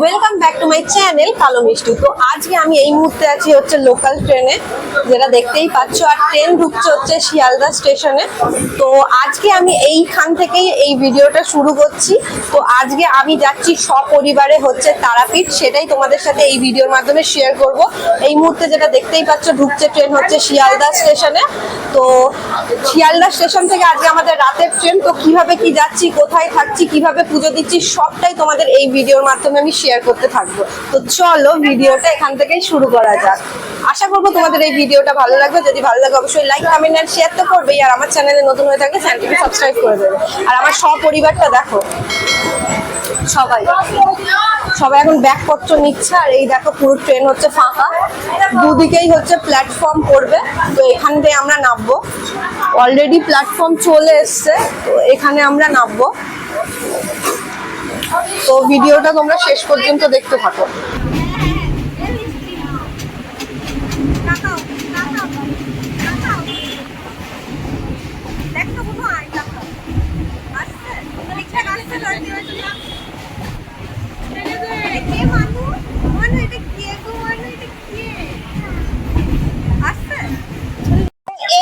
Welcome back to my channel কালো মিষ্টি তো আজকে আমি এই মুহূর্তে আছি হচ্ছে লোকাল ট্রেনে যেটা দেখতেই পাচ্ছ, আর ট্রেন ঢুকছে হচ্ছে শিয়ালদা স্টেশনে তো আজকে আমি এইখান থেকেই এই ভিডিওটা শুরু করছি। তো আজকে আমি যাচ্ছি সপরিবারে হচ্ছে তারাপীঠ, সেটাই তোমাদের সাথে এই ভিডিওর মাধ্যমে শেয়ার করব। এই মুহূর্তে যেটা দেখতেই পাচ্ছ, ঢুকছে ট্রেন হচ্ছে শিয়ালদা স্টেশনে তো শিয়ালদা স্টেশন থেকে আজকে আমাদের রাতের ট্রেন তো কীভাবে কি যাচ্ছি, কোথায় থাকছি, কীভাবে পুজো দিচ্ছি, সবটাই তোমাদের এই ভিডিওর মাধ্যমে আমি শেয়ার করতে থাকব। তো চলো ভিডিওটা এখান থেকেই শুরু করা যাক। আশা করব তোমাদের এই ভিডিওটা ভালো লাগবে। যদি ভালো লাগে অবশ্যই লাইক কমেন্ট আর শেয়ার তো করবেই। আর আমার চ্যানেলে নতুন হয়ে থাকলে চ্যানেলটিকে সাবস্ক্রাইব করে দেবে। আর আমার সপরিবারটা দেখো। সবাই। সবাই এখন ব্যাগপত্র নিচ্ছে। আর এই দেখো পুরো ট্রেন হচ্ছে ফাঁকা। দুদিকেই হচ্ছে প্ল্যাটফর্ম পড়বে। তো এখান থেকে আমরা নামবো। অলরেডি প্ল্যাটফর্ম চলে এসছে। তো এখানে আমরা নামবো। তো ভিডিওটা তোমরা শেষ পর্যন্ত দেখতে থাকো।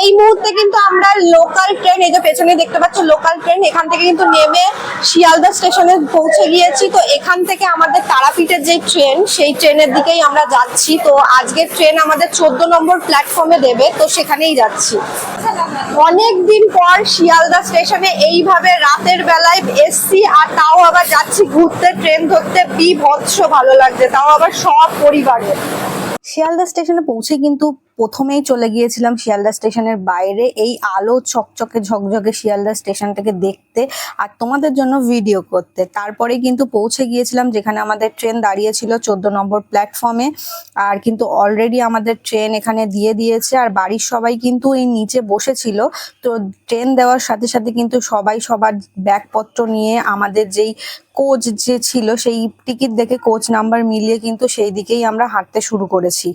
এই মুহূর্তে কিন্তু আমরা লোকাল ট্রেন এই যে পেছনে দেখতে পাচ্ছ লোকাল ট্রেন এখান থেকে কিন্তু নেমে শিয়ালদা স্টেশনে পৌঁছে গিয়েছি। তো এখান থেকে আমাদের তারাপীঠের যে ট্রেন সেই ট্রেনের দিকেই আমরা যাচ্ছি। তো আজকের ট্রেন আমাদের চোদ্দ নম্বর প্ল্যাটফর্মে দেবে, তো সেখানেই যাচ্ছি। অনেক দিন পর শিয়ালদা স্টেশনে এইভাবে রাতের বেলায় এসছি, আর তাও আবার যাচ্ছি ঘুরতে ট্রেন ধরতে। বিভৎস ভালো লাগছে, তাও আবার সব পরিবারে শিয়ালদা স্টেশনে পৌঁছে কিন্তু প্রথমেই চলে গিয়েছিলাম শিয়ালদা স্টেশনের বাইরে, এই আলো চকচকে ঝকঝকে শিয়ালদা স্টেশনটাকে দেখতে আর তোমাদের জন্য ভিডিও করতে। তারপরে কিন্তু পৌঁছে গিয়েছিলাম যেখানে আমাদের ট্রেন দাঁড়িয়েছিল চোদ্দ নম্বর প্ল্যাটফর্মে আর কিন্তু অলরেডি আমাদের ট্রেন এখানে দিয়ে দিয়েছে আর বাড়ির সবাই কিন্তু এই নিচে বসেছিল। তো ট্রেন দেওয়ার সাথে সাথে কিন্তু সবাই সবার ব্যাগপত্র নিয়ে আমাদের যেই কোচ যে ছিল সেই টিকিট দেখে কোচ নাম্বার মিলিয়ে কিন্তু সেই দিকেই আমরা হাঁটতে শুরু করেছি।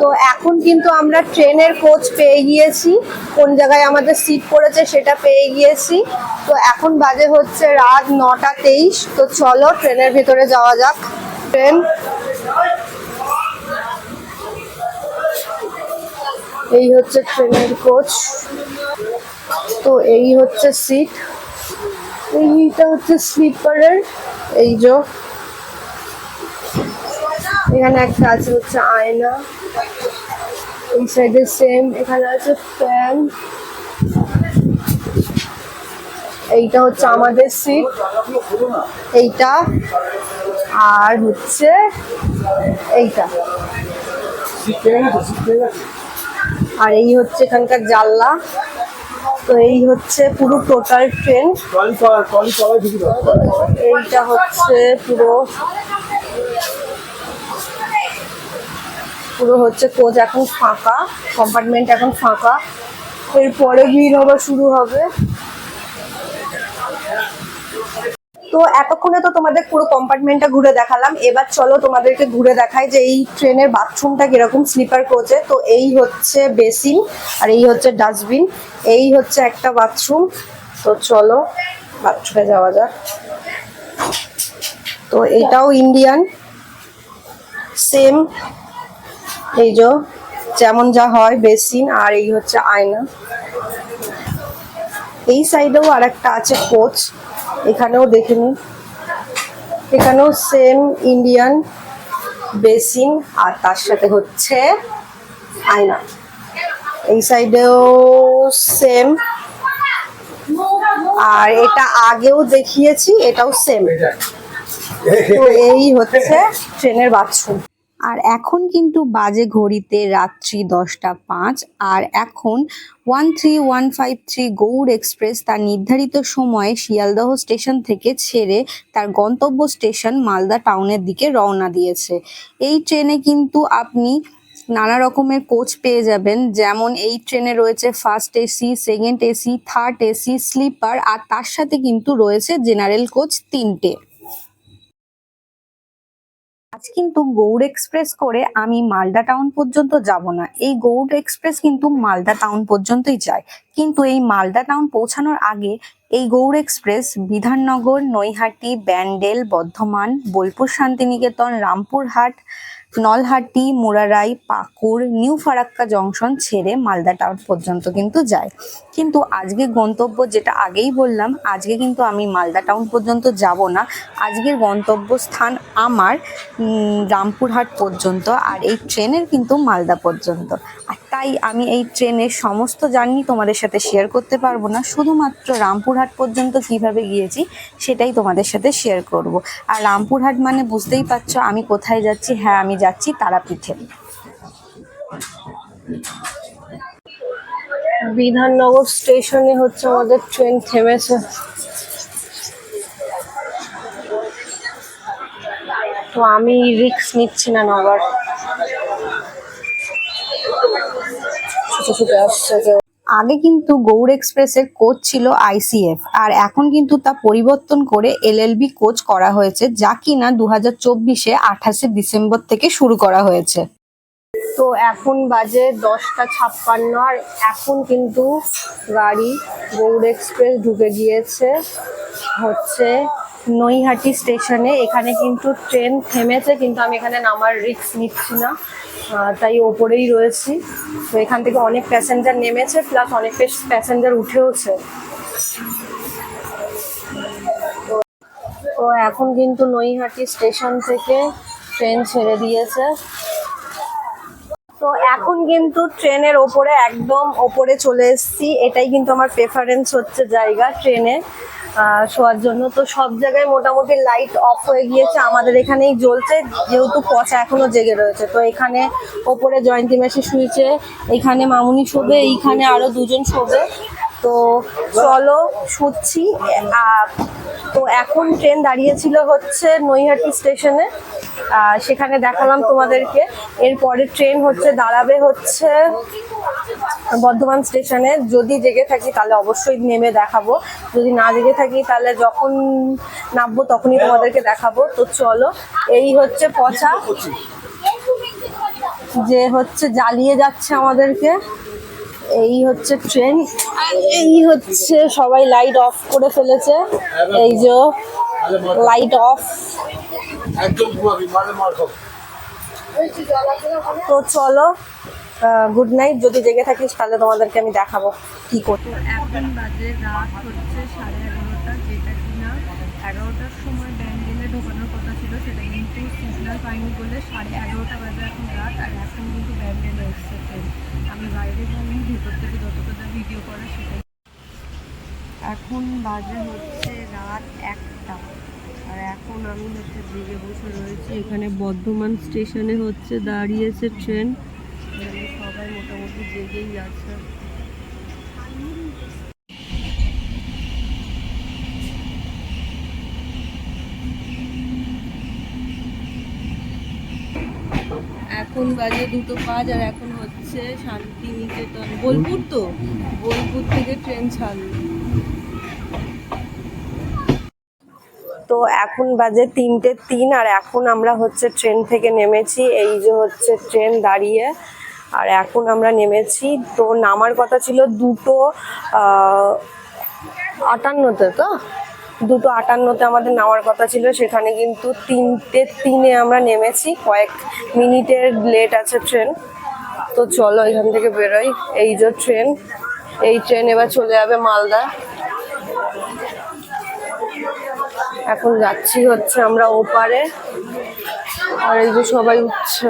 তো এখন কিন্তু আমরা ট্রেনের কোচ পেয়ে গিয়েছি। কোন জায়গায় আমাদের সিট পড়েছে সেটা পেয়ে গিয়েছি। তো এখন বাজে হচ্ছে রাত নটা তেইশ। তো চলো ট্রেনের ভিতরে যাওয়া যাক। ট্রেন। এই হচ্ছে ট্রেনের কোচ তো এই হচ্ছে সিট এইটা হচ্ছে স্লিপারের এই যে এখানে একটা আছে হচ্ছে আয়না। এই সাইডে সেম এখানে আছে ফ্যান এইটা হচ্ছে আমাদের সিট এইটা। আর হচ্ছে এইটা। আর এই হচ্ছে এখানকার জানলা। তো এই হচ্ছে পুরো টোটাল ট্রেন এইটা হচ্ছে পুরো পুরো হচ্ছে কোচ এখন ফাঁকা কম্পার্টমেন্ট এখন ফাঁকা। এরপরে ভিড় হওয়া শুরু হবে। তো এতক্ষণে তো তোমাদের পুরো কম্পার্টমেন্টটা ঘুরে দেখালাম। এবার চলো তোমাদেরকে ঘুরে দেখাই যে এই ট্রেনের বাথরুমটা কীরকম স্লিপার কোচে তো এই হচ্ছে বেসিন আর এই হচ্ছে ডাস্টবিন এই হচ্ছে একটা বাথরুম তো চলো বাথরুমে যাওয়া যাক। তো এটাও ইন্ডিয়ান সেম এই যে, যেমন যা হয়, বেসিন আর এই হচ্ছে আয়না। এই সাইডেও আর একটা আছে কোচ, এখানেও দেখে নিন। এখানেও সেম ইন্ডিয়ান বেসিন আর তার সাথে হচ্ছে আয়না। এই সাইডেও সেম। আর এটা আগেও দেখিয়েছি, এটাও সেম। তো এই হচ্ছে ট্রেনের বাথরুম। আর এখন কিন্তু বাজে ঘড়িতে রাত্রি দশটা পাঁচ, আর এখন one three one five three Gour express তার নির্ধারিত সময়ে শিয়ালদহ স্টেশন থেকে ছেড়ে তার গন্তব্য স্টেশন মালদা টাউনের দিকে রওনা দিয়েছে। এই ট্রেনে কিন্তু আপনি নানা রকমের কোচ পেয়ে যাবেন, যেমন এই ট্রেনে রয়েছে first AC second AC third AC sleeper আর তার সাথে কিন্তু রয়েছে জেনারেল কোচ তিনটে। আজ কিন্তু গৌড় এক্সপ্রেস করে আমি মালদা টাউন পর্যন্ত যাব না। এই গৌড় এক্সপ্রেস কিন্তু মালদা টাউন পর্যন্তই যায়। কিন্তু এই মালদা টাউন পৌঁছানোর আগে এই Gour express, Bidhannagar, Naihati, Bandel, Bardhaman, Bolpur, Shantiniketan, Rampurhat Nalhati, Murarai, Pakur, new Farakka junction ছেড়ে মালদা টাউন পর্যন্ত কিন্তু যায়। কিন্তু আজকে গন্তব্য যেটা আগেই বললাম, আজকে কিন্তু আমি মালদা টাউন পর্যন্ত যাব না। আজকের গন্তব্য স্থান আমার রামপুরহাট পর্যন্ত আর এই ট্রেনের কিন্তু মালদা পর্যন্ত। আর তাই আমি এই ট্রেনের সমস্ত জার্নি তোমাদের সাথে শেয়ার করতে পারব না। শুধুমাত্র রামপুরহাট পর্যন্ত কীভাবে গিয়েছি সেটাই তোমাদের সাথে শেয়ার করব। আর রামপুরহাট মানে বুঝতেই পারছ আমি কোথায় যাচ্ছি? হ্যাঁ আমি যাচ্ছি তারাপীঠে। বিধাননগর স্টেশনে হচ্ছে আমাদের ট্রেন থেমেছে। তো আমি রিক্স নিচ্ছি না নবার আসছে কেউ আগে কিন্তু গৌড় এক্সপ্রেসের কোচ ছিল আইসিএফ আর এখন কিন্তু তা পরিবর্তন করে এলএলবি কোচ করা হয়েছে যা কিনা দু হাজার চব্বিশে আঠাশে ডিসেম্বর থেকে শুরু করা হয়েছে। তো এখন বাজে দশটা ছাপ্পান্ন আর এখন কিন্তু গাড়ি গৌড় এক্সপ্রেস ঢুকে গিয়েছে হচ্ছে নৈহাটি স্টেশনে। এখানে কিন্তু ট্রেন থেমেছে, কিন্তু আমি এখানে নামার রিস্ক নিচ্ছি না। তাই ওপরেই রয়েছি। তো এখান থেকে অনেক প্যাসেঞ্জার নেমেছে প্লাস অনেক প্যাসেঞ্জার উঠেওছে। তো- এখন কিন্তু নৈহাটি স্টেশন থেকে ট্রেন ছেড়ে দিয়েছে। তো এখন কিন্তু ট্রেনের ওপরে একদম ওপরে চলে এসেছি। এটাই কিন্তু আমার প্রেফারেন্স হচ্ছে জায়গা ট্রেনে। শোয়ার জন্য। তো সব জায়গায় মোটামুটি লাইট অফ হয়ে গিয়েছে। আমাদের এখানেই জ্বলছে, যেহেতু পচা এখনও জেগে রয়েছে। তো এখানে ওপরে জয়ন্তী মাসি শুয়েছে, এখানে মামুনি শোবে, এইখানে আরও দুজন শোবে। তো চলো, শুচ্ছি। তো এখন ট্রেন দাঁড়িয়েছিল হচ্ছে নৈহাটি স্টেশনে সেখানে দেখালাম তোমাদেরকে। এরপরে ট্রেন হচ্ছে, দাঁড়াবে হচ্ছে বর্ধমান স্টেশনে যদি জেগে থাকি তাহলে অবশ্যই নেমে দেখাবো। যদি না জেগে থাকি তাহলে যখন নামবো তখনই তোমাদেরকে দেখাবো। তো চলো এই হচ্ছে পচা। যে হচ্ছে জ্বালিয়ে যাচ্ছে আমাদেরকে। এই হচ্ছে ট্রেন। এই হচ্ছে সবাই লাইট অফ করে ফেলেছে। এই যে লাইট অফ তো চলো গুড নাইট যদি জেগে থাকিস, তাহলে তোমাদেরকে আমি দেখাবো কি করতে এখন বাজে রাত হচ্ছে সাড়ে এগারোটা, যেটা কিনা এগারোটার সময় ব্যান্ডেলে ঢোকানোর কথা ছিল, সেটা কিন্তু সিগনাল পাইনি বলে সাড়ে এগারোটা বাজে এখন রাত, আর এখন কিন্তু ব্যান্ডেলে এসছে ট্রেন আমি বাইরে যাইনি ভেতর থেকে যতটা ভিডিও করা সেটাই। এখন বাজে হচ্ছে রাত একটা, আর এখন আমি হচ্ছে জেগে বসে রয়েছি, এখানে বর্ধমান স্টেশনে হচ্ছে দাঁড়িয়েছে ট্রেন সবাই মোটামুটি জেগেই আছে। এখন বাজে দুটো পাঁচ আর এখন হচ্ছে শান্তিনিকেতন। বোলপুর তো? বোলপুর থেকে ট্রেন ছাড়লো। তো এখন বাজে তিনটে তিন আর এখন আমরা হচ্ছে ট্রেন থেকে নেমেছি। এই যে হচ্ছে ট্রেন দাঁড়িয়ে আর এখন আমরা নেমেছি। তো নামার কথা ছিল দুটো আটান্নতে তো? দুটো আটান্নতে আমাদের নামার কথা ছিল। সেখানে কিন্তু তিনটে, তিনে আমরা নেমেছি। কয়েক মিনিটের লেট আছে ট্রেন। তো চলো এখান থেকে বেরোই। এই যে ট্রেন, এই ট্রেন এবার চলে যাবে মালদা। এখন যাচ্ছি হচ্ছে আমরা ওপারে। আর এই যে সবাই উঠছে।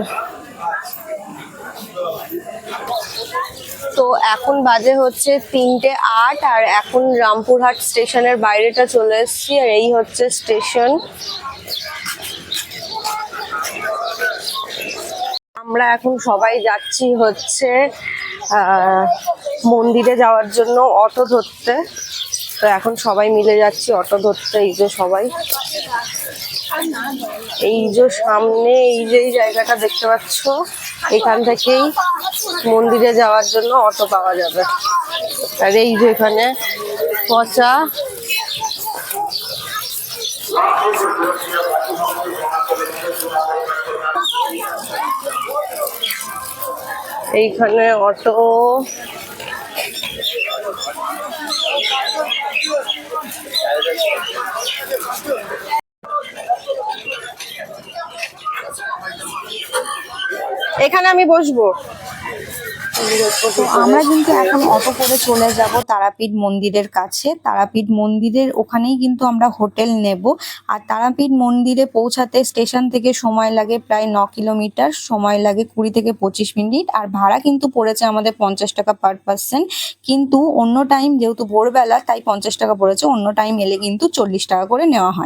তো এখন বাজে হচ্ছে তিনটে আট, আর এখন রামপুরহাট স্টেশনের বাইরেটা চলে এসছি, আর এই হচ্ছে স্টেশন। আমরা এখন সবাই যাচ্ছি হচ্ছে মন্দিরে যাওয়ার জন্য অটো ধরতে। তো এখন সবাই মিলে যাচ্ছি অটো ধরতে, এই যে সবাই। এই যে সামনে, এই যে এই জায়গাটা দেখতে পাচ্ছ, এখান থেকেই মন্দিরে যাওয়ার জন্য অটো পাওয়া যাবে। আর এই যে এখানে পচা এইখানে অটো এখানে আমি বসবো। আমরা কিন্তু এখন অটো করে চলে যাব তারাপীঠ মন্দিরের কাছে। তারাপীঠ মন্দিরের ওখানেই কিন্তু আমরা হোটেল নেব। আর তারাপীঠ মন্দিরে পৌঁছাতে স্টেশন থেকে সময় লাগে প্রায় ন কিলোমিটার, সময় লাগে কুড়ি থেকে পঁচিশ মিনিট। আর ভাড়া কিন্তু পড়েছে আমাদের পঞ্চাশ টাকা পার পার্সন। কিন্তু অন্য টাইম যেহেতু ভোরবেলা, তাই পঞ্চাশ টাকা পড়েছে। অন্য টাইম এলে কিন্তু চল্লিশ টাকা করে নেওয়া হয়।